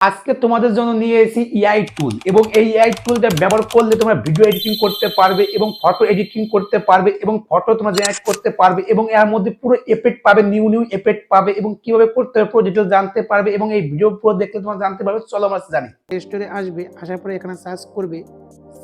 আজকে তোমাদের জন্য নিয়ে এসেছি ইআই টুল এবং এই এআই টুলটা ব্যবহার করলে তোমরা ভিডিও এডিটিং করতে পারবে এবং ফটো এডিটিং করতে পারবে এবং ফটো তোমরা জেনারেট করতে পারবে এবং এর মধ্যে পুরো এফেক্ট পাবে নিউ নিউ এফেক্ট পাবে এবং কীভাবে করতে হবে পুরো ডিটেল জানতে পারবে এবং এই ভিডিও পুরো দেখলে তোমরা জানতে পারবে। চলো আমরা জানি। প্লে স্টোরে আসবে, আসার পরে এখানে সার্চ করবে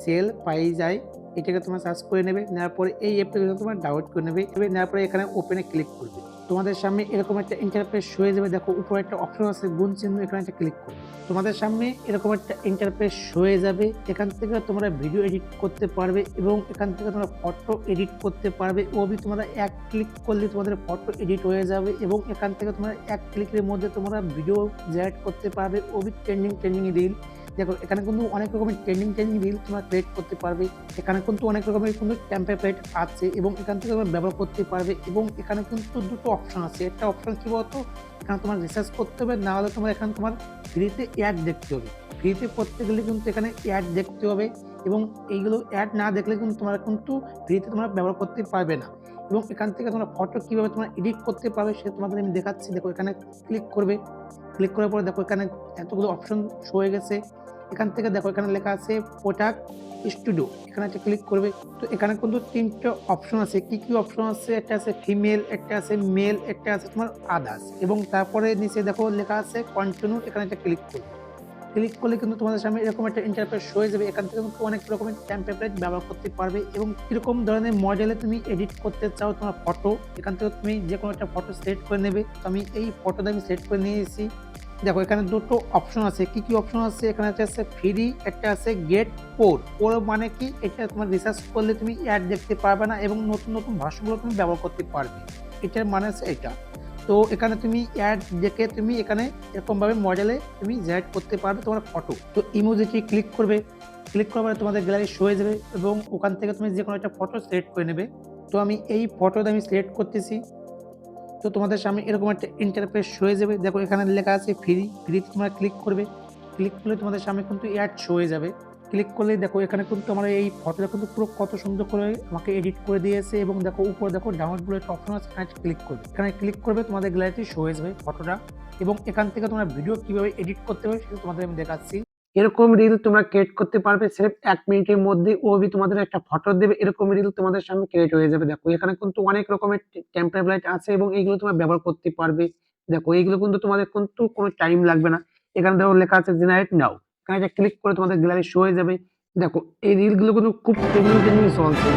সেল পাই যায়, এটাকে তোমরা সার্চ করে নেবে, নেওয়ার পরে এই অ্যাপ্লিকেশন তোমার ডাউনলোড করে নেবে, নেওয়ার পরে এখানে ওপেনে ক্লিক করবে। তোমাদের সামনে এরকম একটা ইন্টারফেস হয়ে যাবে দেখো, উপরে একটা অপশন আছে, গুণ চিহ্ন, এখানে একটা ক্লিক করবে। তোমাদের সামনে এরকম একটা ইন্টারফেস হয়ে যাবে। এখান থেকে তোমরা ভিডিও এডিট করতে পারবে এবং এখান থেকে তোমরা ফটো এডিট করতে পারবে। ওবি তোমরা এক ক্লিক করলে তোমাদের ফটো এডিট হয়ে যাবে এবং এখান থেকে তোমরা এক ক্লিকের মধ্যে তোমরা ভিডিও জেনারেট করতে পারবে। ওবি ট্রেন্ডিং ট্রেন্ডিং রিল দেখো, এখানে কিন্তু অনেক রকমের ট্রেন্ডিং ট্রেন্ডিং রিল তোমরা ক্রিয়েট করতে পারবে। এখানে কিন্তু অনেক রকমের কিন্তু টেম্পলেট আছে এবং এখান থেকে তোমরা ব্যবহার করতে পারবে এবং এখানে কিন্তু দুটো অপশন আছে। একটা অপশন কি বলতো? এখানে তোমার রিসার্চ করতে হবে, না হলে তোমার এখানে তোমার ফ্রিতে অ্যাড দেখতে হবে। ফ্রিতে করতে গেলে কিন্তু এখানে অ্যাড দেখতে হবে এবং এইগুলো অ্যাড না দেখলে কিন্তু তোমরা কিন্তু ফ্রিতে তোমরা ব্যবহার করতে পারবে না। এবং এখান থেকে তোমরা ফটো কীভাবে তোমরা এডিট করতে পারবে সে তোমাদের আমি দেখাচ্ছি। দেখো, এখানে ক্লিক করবে। ক্লিক করার পরে দেখো এখানে এতগুলো অপশন শো হয়ে গেছে। এখান থেকে দেখো এখানে লেখা আছে প্রোডাক্ট স্টুডিও এখানে একটা ক্লিক করবে। তো এখানে কিন্তু তিনটে অপশন আছে। কি কি অপশন আছে? একটা আছে ফিমেল একটা আছে মেল একটা আছে তোমার আদার্স এবং তারপরে নিচে দেখো লেখা আছে কন্টিনিউ এখানে একটা ক্লিক করবে। ক্লিক করলে কিন্তু তোমাদের সামনে এরকম একটা ইন্টারফেস হয়ে যাবে। এখান থেকে কিন্তু অনেক রকমের টেমপ্লেট ব্যবহার করতে পারবে এবং কীরকম ধরনের মডেলে তুমি এডিট করতে চাও তোমার ফটো এখান থেকে তুমি যে কোনো একটা ফটো সিলেক্ট করে নেবে। তো আমি এই ফটোটা আমি সিলেক্ট করে নিয়ে এসেছি দেখো, এখানে দুটো অপশন আছে। কি কি অপশন আছে? এখানে একটা আছে ফ্রি একটা আছে গেট পোর পোর মানে কি? এটা তোমার রিসার্চ করলে তুমি অ্যাড দেখতে পারবে না এবং নতুন নতুন ভাষাগুলো তুমি ব্যবহার করতে পারবে। এটার মানে আছে এটা। তো এখানে তুমি অ্যাড দেখে তুমি এখানে এরকমভাবে মডেলে তুমি জেনারেট করতে পারবে তোমার ফটো তো ইমোজিটি ক্লিক করবে। ক্লিক করার পরে তোমাদের গ্যালারি শো হয়ে যাবে এবং ওখান থেকে তুমি যে কোনো একটা ফটো সিলেক্ট করে নেবে। তো আমি এই ফটোটা আমি সিলেক্ট করতেছি। তো তোমাদের সামনে এরকম একটা ইন্টারফেস হয়ে যাবে। দেখো এখানে লেখা আছে ফ্রি ফ্রিতে তোমরা ক্লিক করবে। ক্লিক করলে তোমাদের সামনে কিন্তু অ্যাড শো হয়ে যাবে। ক্লিক করলে দেখো এখানে কিন্তু আমার এই ফটোটা কিন্তু পুরো কত সুন্দর করে আমাকে এডিট করে দিয়েছে এবং দেখো উপরে দেখো ডাউনলোড বলে অপশন আছে, এখানে ক্লিক করবে। এখানে ক্লিক করবে, তোমাদের গ্যালারিতে শো হয়ে যাবে ফটোটা এবং এখান থেকে তোমরা ভিডিও কীভাবে এডিট করতে হবে সেটা তোমাদের আমি দেখাচ্ছি। এরকম রিল তোমরা ক্রিয়েট করতে পারবে, সির্ফ এক মিনিটের মধ্যে ওবি তোমাদের একটা ফটো দেবে, এরকম রিল তোমাদের সামনে ক্রিয়েট হয়ে যাবে। দেখো এখানে কিন্তু অনেক রকমের টেম্পলেট আছে এবং এইগুলো তোমরা ব্যবহার করতে পারবে। দেখো এইগুলো কিন্তু তোমাদের কিন্তু কোনো টাইম লাগবে না। এখানে দেখো লেখা আছে জেনারেট নাও এখানে একটা ক্লিক করে তোমাদের গ্যালারি শো হয়ে যাবে। দেখো, এই রিলগুলো কিন্তু খুব ট্রেন্ডিং ট্রেন্ডিং চলছে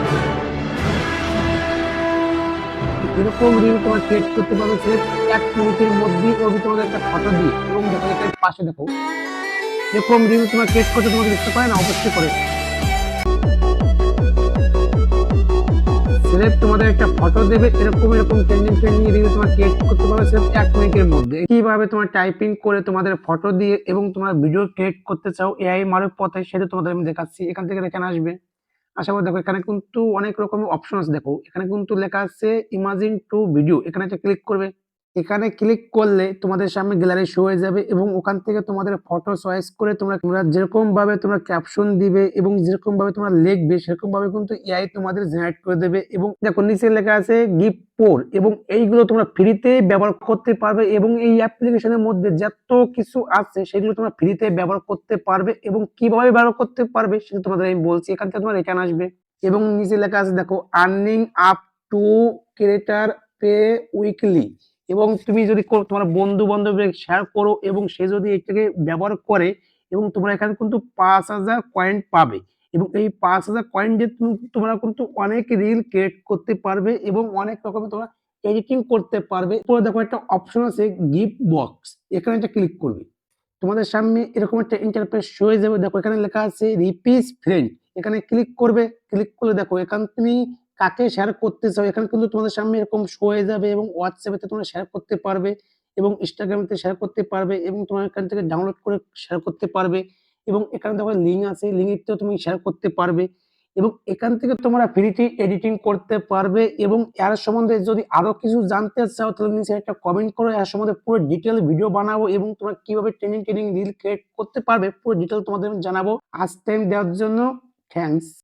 এরকম রিল তোমার ক্রিয়েট করতে পারবে সে এক মিনিটের মধ্যেই ওবি তোমাদের একটা ফটো দিয়ে এবং দেখো এটার পাশে দেখো, এরকম রিল তোমার ক্রিয়েট করতে তোমাকে দেখতে করে না, অবশ্যই করে। সিলেক্ট তোমাদের একটা ফটো দেবে, এরকম এরকম ট্রেন্ডিং ট্রেন্ডিং রিভিউ তোমার ক্রিয়েট করতে পারবে সির্ফ এক মিনিটের মধ্যে। কীভাবে তোমার টাইপিং করে তোমাদের ফটো দিয়ে এবং তোমার ভিডিও ক্রিয়েট করতে চাও এআই মারক পথে, সেটা তোমাদের আমি দেখাচ্ছি। এখান থেকে এখানে আসবে। আশা করি দেখো, এখানে কিন্তু অনেক রকমের অপশন আছে দেখো। এখানে কিন্তু লেখা আছে ইমাজিন টু ভিডিও এখানে একটা ক্লিক করবে। এখানে ক্লিক করলে তোমাদের সামনে গ্যালারি শো হয়ে যাবে এবং ওখান থেকে তোমাদের ফটো চয়েস করে তোমরা তোমরা যেরকম ভাবে তোমরা ক্যাপশন দিবে এবং যেরকম ভাবে তোমরা লিখবে সেরকম ভাবে কিন্তু এআই তোমাদের জেনারেট করে দেবে এবং দেখো নিচে লেখা আছে গিফট পোর এবং এইগুলো তোমরা ফ্রিতে ব্যবহার করতে পারবে এবং এই অ্যাপ্লিকেশনের মধ্যে যত কিছু আছে সেগুলো তোমরা ফ্রিতে ব্যবহার করতে পারবে এবং কীভাবে ব্যবহার করতে পারবে সেটা তোমাদের আমি বলছি, এখান থেকে তোমার এখানে আসবে এবং নিচে লেখা আছে দেখো earning up to creator pay weekly এবং তুমি যদি তোমার বন্ধু বান্ধবের শেয়ার করো এবং সে যদি এটাকে ব্যবহার করে এবং তোমরা এখানে কিন্তু পাঁচ হাজার কয়েন পাবে এবং এই পাঁচ হাজার কয়েন দিয়ে তুমি তোমরা কিন্তু অনেক রিল ক্রিয়েট করতে পারবে এবং অনেক রকমের তোমরা এডিটিং করতে পারবে। পরে দেখো একটা অপশন আছে গিফট বক্স এখানে একটা ক্লিক করবে। তোমাদের সামনে এরকম একটা ইন্টারফেস হয়ে যাবে। দেখো এখানে লেখা আছে রিপিস ফ্রেন্ড এখানে ক্লিক করবে। ক্লিক করলে দেখো এখানে তুমি কাকে শেয়ার করতে চাও? এখানে কিন্তু তোমাদের সামনে এরকম শো হয়ে যাবে এবং হোয়াটসঅ্যাপে তোমরা শেয়ার করতে পারবে এবং ইনস্টাগ্রামেতে শেয়ার করতে পারবে এবং তোমার এখান থেকে ডাউনলোড করে শেয়ার করতে পারবে এবং এখানে তোমার লিঙ্ক আছে লিঙ্কেও তুমি শেয়ার করতে পারবে এবং এখান থেকে তোমরা ফ্রিতে এডিটিং করতে পারবে এবং এর সম্বন্ধে যদি আরও কিছু জানতে চাও, তাহলে নিচে একটা কমেন্ট করো, এর সম্বন্ধে পুরো ডিটেল ভিডিও বানাবো এবং তোমরা কীভাবে ট্রেনিং ট্রেনিং রিল ক্রিয়েট করতে পারবে, পুরো ডিটেল তোমাদের জানাব। আজ টাইম দেওয়ার জন্য। থ্যাঙ্কস